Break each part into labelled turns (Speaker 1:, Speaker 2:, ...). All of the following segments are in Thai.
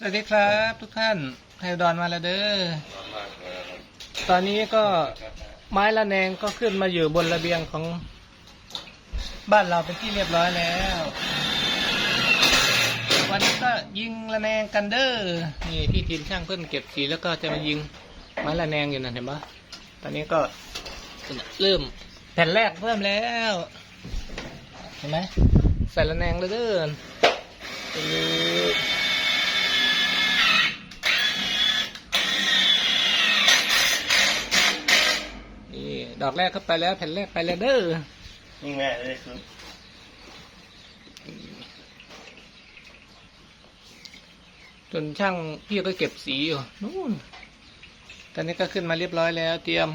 Speaker 1: สวัสดีครับ ทุกท่านไทยอุดอนมาแล้วเด้อ ตอนนี้ก็ไม้ละแนงก็ขึ้นมาอยู่บนระเบียงของบ้านเราเป็นที่เรียบร้อยแล้ว วันนี้ก็ยิงละแนงกันเด้อ นี่พี่ทีมช่างเพิ่นเก็บสีแล้วก็จะมายิงไม้ละแนงอยู่นั่นเห็นปะตอนนี้ก็เริ่มแผ่นแรกเพิ่มแล้ว เห็นไหมใส่ละแนงแล้วเด้อ ดอกแรกเข้าไปแล้วแผ่นแรกไปแล้วเด้อ
Speaker 2: ยิ่งแม่เลยคือ
Speaker 1: จนช่างพี่ก็เก็บสีอยู่นู่นตอนนี้ก็ขึ้นมาเรียบร้อยแล้ว เตรียม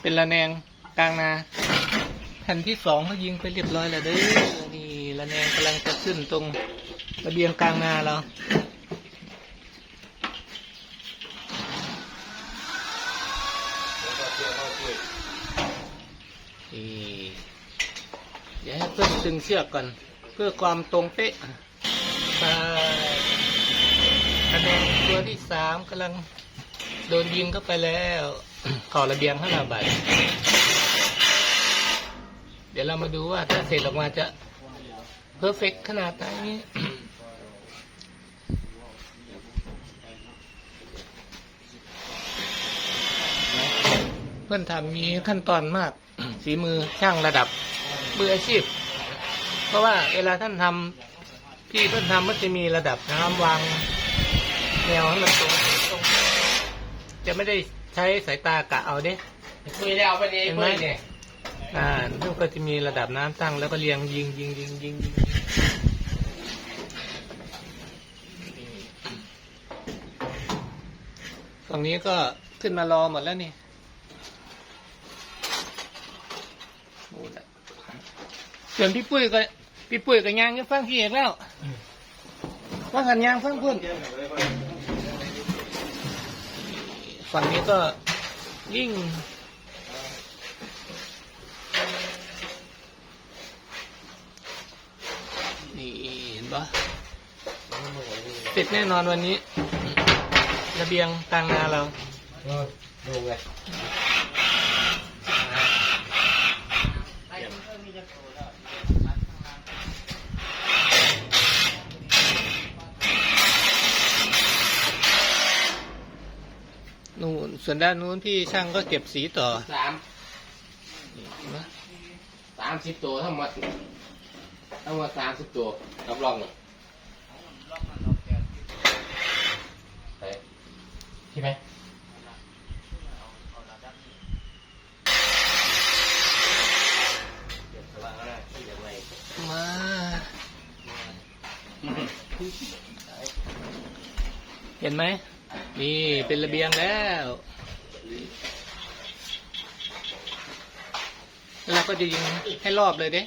Speaker 1: เป็นระแนงกลางนาแผ่นที่สองเขายิงไปเรียบร้อยแล้วเด้อนี่ระแนงกำลังจะขึ้นตรงระเบียงกลางนาเรานี่ เพื่อตึงเชือกก่อน เพื่อความตรงเป๊ะไประแนงตัวที่สามกำลังโดนยิงเข้าไปแล้วขอระเบียงข้างหน้าใบเดี๋ยวเรามาดูว่าถ้าเสร็จออกมาจะเพอร์เฟกขนาดไหนเพื่อนทำมีขั้นตอนมากฝีมือช่างระดับมืออาชีพ เพราะว่าเวลาท่านทำที่เพื่อนทำมันจะมีระดับน้ำวางแนวให้มันตรงตรงจะไม่ได้ใช้สายตากะเอาเด้
Speaker 2: คุยแล้วไปดี
Speaker 1: เห็นไหม
Speaker 2: คุยเนี่ย
Speaker 1: อ่าทุกก็จะมีระดับน้ำตั้งแล้วก็เรียงยิงยิงยิงยิงยิงฝั่งนี้ก็ขึ้นมารอหมดแล้วนี่โอ้ละส่วนพี่ปุ้ยก็ พี่ปุ้ยก็ยางยังฟังพี่เอกแล้วว่าหันยางฟังพุ่นฝั่งนี้ก็ยิ่งนี่เห็นปะเสร็จแน่นอนวันนี้ ระเบียงกลางนาเรา
Speaker 2: ดูไง
Speaker 1: นู่น ส่วนด้านนู้นพี่ช่างก็เก็บสีต่อ
Speaker 2: สาม
Speaker 1: นี่เห็นปะ
Speaker 2: สามสิบตัวทั้งหมดทั้งหมดสามสิบตัวรับรองเลยไปใช่ไหม
Speaker 1: มาเห็นไหม นี่เป็นระเบียงแล้วแล้วเราก็จะยิงให้รอบเลยเด้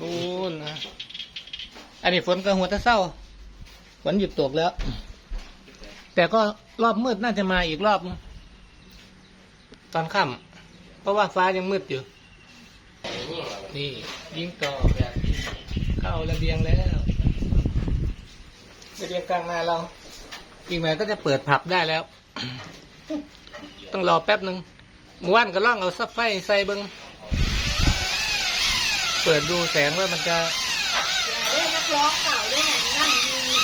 Speaker 1: นู่นนะอันนี้ฝนก็หัวตะเศร้า ฝนหยุดตกแล้ว แต่ก็รอบมืดน่าจะมาอีกรอบ ตอนค่ำเพราะว่าฟ้ายังมืดอยู่ นี่ยิงต่อแบบเข้าระเบียงแล้ว เบียงกลางนาเราอีกหน่อยก็จะเปิดผับได้แล้ว ต้องรอแป๊บหนึ่งเมื่อวานก็ล่องเอาซับไฟใส่เบิงเปิดดูแสงว่ามันจะ
Speaker 3: เอ้นักร้องเก่าด้วยนี่นั่งดู
Speaker 1: นี่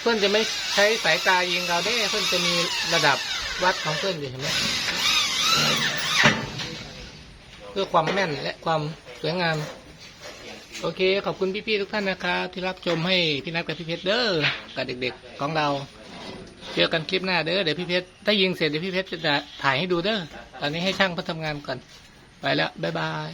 Speaker 1: เพื่อนจะไม่ใช้สายตายิงเราได้เพื่อนจะมีระดับ วัดของเพื่อนอยู่เห็นไหมเพื่อความแม่นและความสวยงาม โอเค ขอบคุณพี่ๆทุกท่านนะครับที่รับชมให้พี่นัทกับพี่เพชรเด้อกับเด็กๆของเรา เจอกันคลิปหน้าเด้อเดี๋ยวพี่เพชรถ้ายิงเสร็จเดี๋ยวพี่เพชรจะถ่ายให้ดูเด้อตอนนี้ให้ช่างเขาทำงานก่อน ไปแล้วบ๊ายบาย